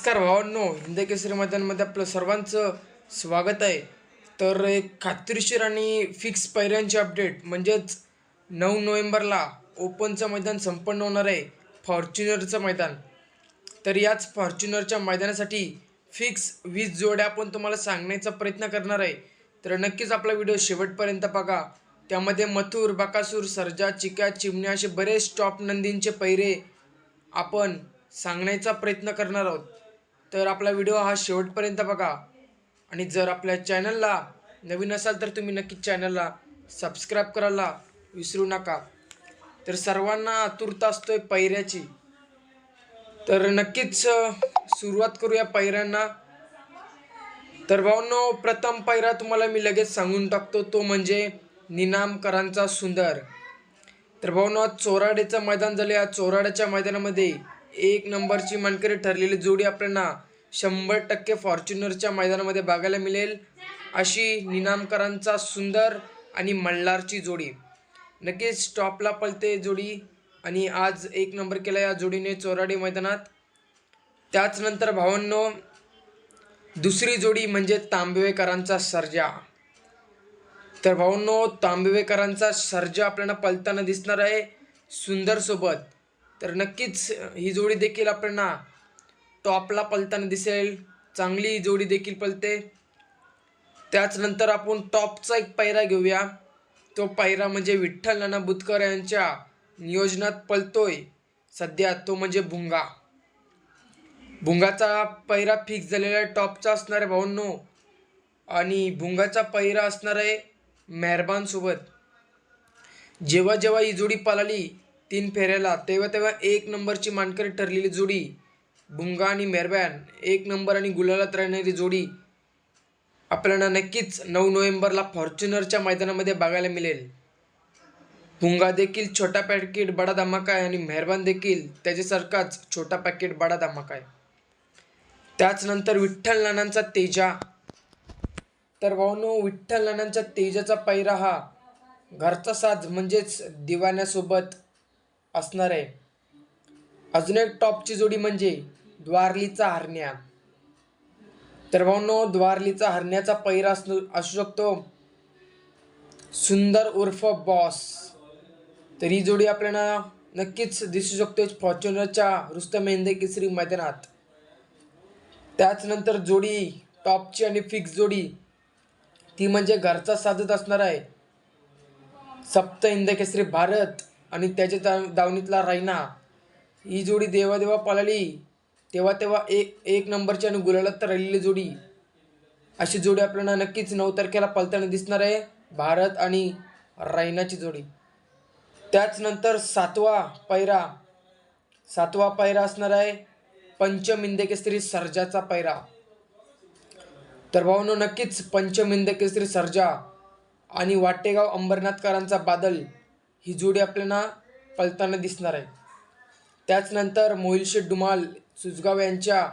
नमस्कार भावांनो हिंद केसरी मैदानमध्ये आपलं सर्वांचं स्वागत आहे. तर एक खात्रीशीर आणि फिक्स पैऱ्यांची अपडेट म्हणजेच नऊ नोव्हेंबरला ओपनचं मैदान संपन्न होणार आहे फॉर्च्युनरचं मैदान. तर याच फॉर्च्युनरच्या मैदानासाठी फिक्स वीस जोड्या आपण तुम्हाला सांगण्याचा प्रयत्न करणार आहे. तर नक्कीच आपला व्हिडिओ शेवटपर्यंत बघा. त्यामध्ये मथुर बकासूर सर्जा चिक्या चिमण्या असे बरेच टॉप नंदींचे पैरे आपण सांगण्याचा प्रयत्न करणार आहोत. तर आपला व्हिडिओ हा शेवटपर्यंत बघा. आणि जर आपल्या चॅनलला नवीन असाल तर तुम्ही नक्कीच चॅनलला सबस्क्राईब करायला विसरू नका. तर सर्वांना आतुरता असतोय पैऱ्याची. तर नक्कीच सुरुवात करूया पैऱ्यांना. तर भाऊनो प्रथम पैरा तुम्हाला मी लगेच सांगून टाकतो. तो म्हणजे निनामकरांचा सुंदर. तर भाऊनो आज चोराड्याचं मैदान झाले या चोराड्याच्या मैदानामध्ये एक नंबरची मानकरी ठरलेली जोडी आपल्याला शंभर टक्के फॉर्च्युनरच्या मैदानामध्ये बघायला मिळेल. अशी निनामकरांचा सुंदर आणि मल्हारची जोडी. नक्कीच टॉपला पलते जोडी आणि आज एक नंबर केला या जोडीने चोराडे मैदानात. त्याचनंतर भावांनो दुसरी जोडी म्हणजे तांबेवेकरांचा सर्जा. तर भाऊंनो तांबेवेकरांचा सर्जा आपल्याला पलताना दिसणार आहे सुंदरसोबत तर नक्कीच ही जोडी देखील आपल्याला टॉपला पलताना दिसेल. चांगली ही जोडी देखील पलते. त्याचनंतर आपण टॉपचा एक पायरा घेऊया. तो पायरा म्हणजे विठ्ठल नाना बुतकर यांच्या नियोजनात पलतोय. सध्या तो म्हणजे भुंगा. भुंगाचा पैरा फिक्स झालेला आहे टॉपचा असणार आहे भाऊंनो आणि भुंगाचा पैरा असणार आहे मेहरबानसोबत जेव्हा जेव्हा ही जोडी पळाली तीन फेऱ्याला तेव्हा तेव्हा एक नंबरची मानकरी ठरलेली जोडी भुंगा आणि मेरबॅन. एक नंबर आणि गुलालात राहणारी जोडी आपल्याला नक्कीच नऊ नोव्हेंबरला फॉर्च्युनरच्या मैदानामध्ये बघायला मिळेल. भुंगा देखील छोटा पॅकेट बडा धमाका आहे आणि मेहरबान देखील त्याच्यासारखाच छोटा पॅकेट बडा धमाका आहे. त्याचनंतर विठ्ठल नानांचा तेजा. तर भाऊनो विठ्ठल नानांच्या तेजाचा पैरा हा घरचा साज म्हणजेच दिवाण्यासोबत असणार आहे. अजून एक टॉपची जोडी म्हणजे द्वारलीचा हरण्या. तर भाऊनो द्वारलीचा हरण्याचा पैरा असू असू शकतो. सुंदर उर्फ बॉस. तर ही जोडी आपल्याला नक्कीच दिसू शकते फॉर्च्युनरच्या रुस्तम हिंदे केसरी मैदानात. त्याचनंतर जोडी टॉपची आणि फिक्स जोडी ती म्हणजे घरचा साधत असणार आहे. सप्त इंद केसरी भारत. आणि त्याच्या दाव दावणीतला रायना ही जोडी देवा देवा पळाली. तेव्हा तेव्हा एक एक नंबरची आणि गुलालात राहिलेली जोडी. अशी जोडी आपल्याला नक्कीच नऊ तारखेला पलताना दिसणार आहे. भारत आणि रायनाची जोडी. त्याचनंतर सातवा पैरा. सातवा पैरा असणार आहे. पंचम हिंद केसरी सर्जाचा पैरा. तर भाऊनो नक्कीच पंचम केसरी सर्जा आणि वाटेगाव अंबरनाथकरांचा बादल. ही जोडी आपल्याला पलताना दिसणार आहे. त्याचनंतर मोहिलशे डुमाल सुजगाव यांच्या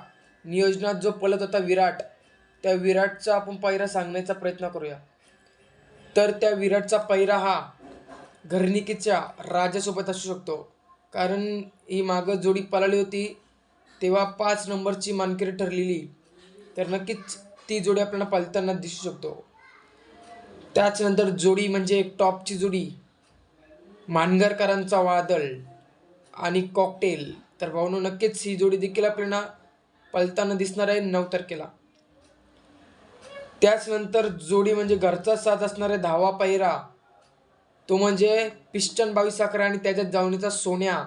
नियोजनात जो पलत होता विराट त्या विराटचा आपण पायरा सांगण्याचा प्रयत्न करूया. तर त्या विराटचा पायरा हा घरणिकेच्या राजासोबत असू शकतो. कारण ही मागं जोडी पळाली होती तेव्हा पाच नंबरची मानकरी ठरलेली. तर नक्कीच ती जोडी आपल्याला पालताना दिसू शकतो. त्याचनंतर जोडी म्हणजे एक टॉपची जोडी. मानगरकरांचा वादळ आणि कॉकटेल तर भाऊनो नक्कीच ही जोडी देखील आपल्याला पलताना दिसणार आहे नऊ तारखेला त्याचनंतर जोडी म्हणजे घरचा साथ असणारा धावा पैरा तो म्हणजे पिस्टन बावीस अकरा आणि त्याच्यात जावणीचा सोन्या.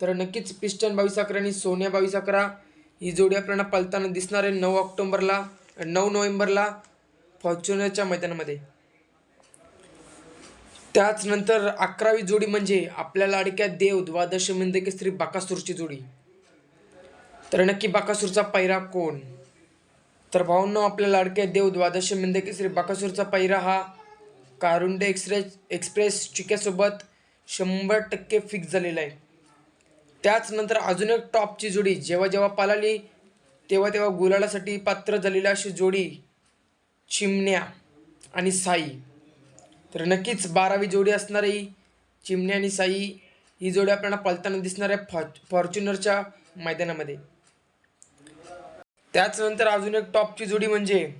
तर नक्कीच पिस्टन बावीस अकरा आणि सोन्या बावीस अकरा ही जोडी आपल्याला पळताना दिसणार आहे नऊ ऑक्टोबरला नऊ नोव्हेंबरला फॉर्च्युनरच्या मैदानामध्ये. त्याचनंतर अकरावी जोडी म्हणजे आपल्या लाडक्या देव द्वादश म्हणजे स्त्री बाकासूरची जोडी. तर नक्की बाकासूरचा पैरा कोण? तर भाऊंना आपल्या लाडक्या देव द्वादश म्हणजे केसरी बाकासूरचा पैरा हा कारुंडे एक्सप्रेस एक्सप्रेस चिक्यासोबत शंभर टक्के फिक्स झालेला आहे. त्याचनंतर अजून एक टॉपची जोडी जेव्हा जेव्हा पालाली तेव्हा तेव्हा गुलालासाठी पात्र झालेली अशी जोडी चिमण्या आणि साई. तर नक्कीच बारावी जोडी असणारी चिमणी आणि साई ही जोडी आपल्याला पळताना दिसणार आहे फॉ फॉर्च्युनरच्या मैदानामध्ये. त्याचनंतर अजून एक टॉपची जोडी म्हणजे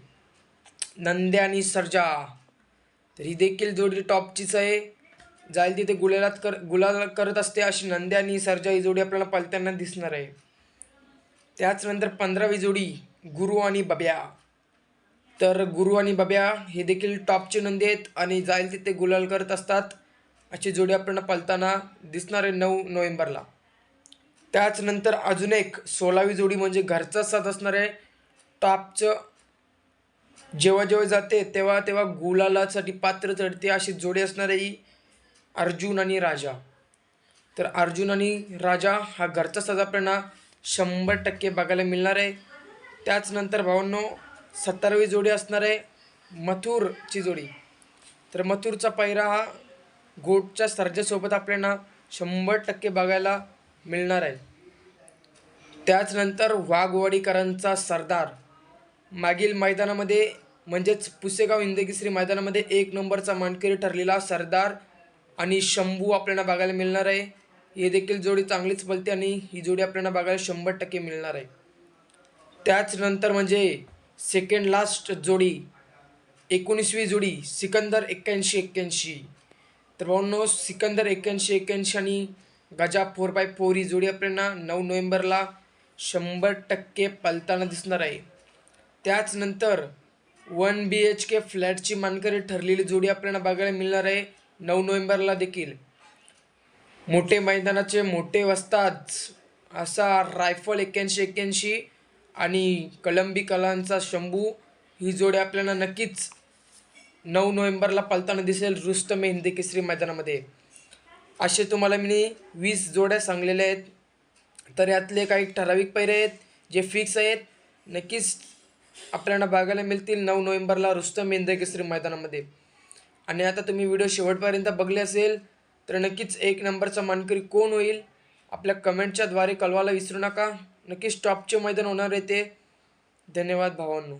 नंद्या आणि सर्जा. तर ही देखील जोडी टॉपचीच आहे. जाईल तिथे गुलालात कर गुलाल करत असते अशी नंद्या आणि सर्जा ही जोडी आपल्याला पलताना दिसणार आहे. त्याचनंतर पंधरावी जोडी गुरु आणि बब्या. तर गुरु आणि बब्या हे देखील टॉपचे नंदी आहेत आणि जाईल तिथे गुलाल करत असतात. अशी जोडी आपल्याला पलताना दिसणार आहे नऊ नोव्हेंबरला. त्याचनंतर अजून एक सोळावी जोडी म्हणजे घरचा साथ असणार आहे. टॉपचं जेव्हा जेव्हा जाते तेव्हा तेव्हा गुलालासाठी पात्र चढते अशी जोडी असणार आहे अर्जुन आणि राजा. तर अर्जुन आणि राजा हा घरचा साज आपल्याला शंभर टक्के बघायला मिळणार आहे. त्याचनंतर भावांनो सत्तरावी जोडी असणार आहे मथुरची जोडी. तर मथुरचा पैरा हा गोटच्या सर्जेसोबत आपल्याला शंभर टक्के बघायला मिळणार आहे. त्याचनंतर वाघवाडीकरांचा सरदार. मागील मैदानामध्ये म्हणजेच पुसेगाव इंदकेसरी मैदानामध्ये एक नंबरचा मानकरी ठरलेला सरदार आणि शंभू आपल्याला बघायला मिळणार आहे. हे देखील जोडी चांगलीच बोलते आणि ही जोडी आपल्याला बघायला शंभर टक्के मिळणार आहे. त्याचनंतर म्हणजे सेकंड लास्ट जोडी एकोणीसवी जोडी सिकंदर एक्क्याऐंशी एक्क्याऐंशी. तर सिकंदर एक्क्याऐंशी एक्क्याऐंशी आणि गजा फोर बाय फोर ही जोडी आपल्याला नऊ नोव्हेंबरला शंभर टक्के पलताना दिसणार आहे. त्याचनंतर वन बी एच के फ्लॅटची मानकरी ठरलेली जोडी आपल्याला बघायला मिळणार आहे नऊ नोव्हेंबरला देखील. मोठे मैदानाचे मोठे वस्ताद असा रायफल एक्क्याऐंशी एक्क्याऐंशी आणि कलंबी कलांचा शंभू ही जोडी आपल्याला नक्कीच नऊ नोव्हेंबरला पलताना दिसेल रुस्तम हिंदी केसरी मैदानामध्ये. असे तुम्हाला मी वीस जोड्या सांगलेल्या आहेत. तर यातले काही ठराविक पैरे आहेत जे फिक्स आहेत. नक्कीच आपल्याला बघायला मिळतील नऊ नोव्हेंबरला रुस्तम हिंदी केसरी मैदानामध्ये. आणि आता तुम्ही व्हिडिओ शेवटपर्यंत बघले असेल तर नक्कीच एक नंबरचा मानकरी कोण होईल आपल्या कमेंटच्याद्वारे कळवायला विसरू नका. नक्कीच टॉपचे मैदान होणार आहे ते. धन्यवाद भावांनो.